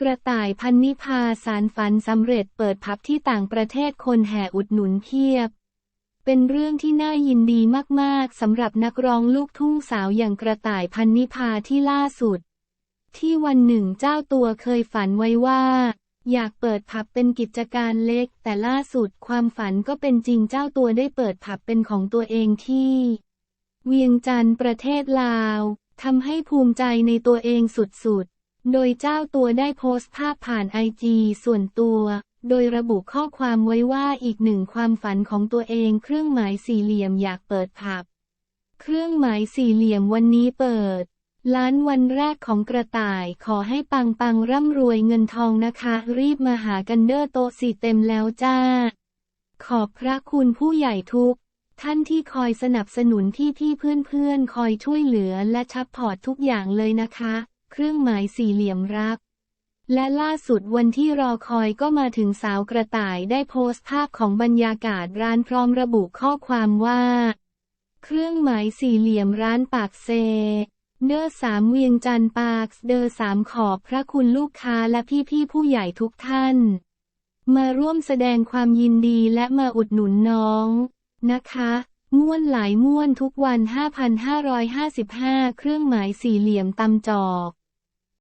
กระต่ายพันนิพาสารฝันสำเร็จเปิดพับที่ต่างประเทศคนแห่อุดหนุนเพียบ เป็นเรื่องที่น่ายินดีมากๆสำหรับนักร้องลูกทุ่งสาวอย่างกระต่ายพันนิพาที่ล่าสุด ที่วันหนึ่งเจ้าตัวเคยฝันไว้ว่า อยากเปิดผับเป็นกิจการเล็ก แต่ล่าสุดความฝันก็เป็นจริงเจ้าตัวได้เปิดผับเป็นของตัวเองที่ เวียงจันทร์ประเทศลาวทำให้ภูมิใจในตัวเองสุดๆ โดยเจ้าตัวได้โพสต์ภาพผ่านไอจีส่วนตัว โดยระบุข้อความไว้ว่าอีกหนึ่งความฝันของตัวเองเครื่องหมายสี่เหลี่ยมอยากเปิดผับ เครื่องหมายสี่เหลี่ยมวันนี้เปิด ล้านวันแรกของกระต่ายขอให้ปังปังร่ำรวยเงินทองนะคะ รีบมาหากันเด้อโตะสี่เต็มแล้วจ้า ขอบพระคุณผู้ใหญ่ทุกท่านที่คอยสนับสนุนที่ที่เพื่อนๆ คอยช่วยเหลือและชับพอร์ตทุกอย่างเลยนะคะ เครื่องหมายสี่เหลี่ยมรัก และล่าสุดวันที่รอคอยก็มาถึงสาวกระต่ายได้โพสต์ภาพของบรรยากาศร้านพร้อมระบุข้อความว่า เครื่องหมายสี่เหลี่ยมร้านปากเซเนอร์สามเวียงจันปากเดอสามขอบพระคุณลูกค้าและพี่ๆผู้ใหญ่ทุกท่าน มาร่วมแสดงความยินดีและมาอุดหนุนน้อง นะคะม่วนหลายม่วนทุกวัน 5,555 เครื่องหมายสี่เหลี่ยมตำจอก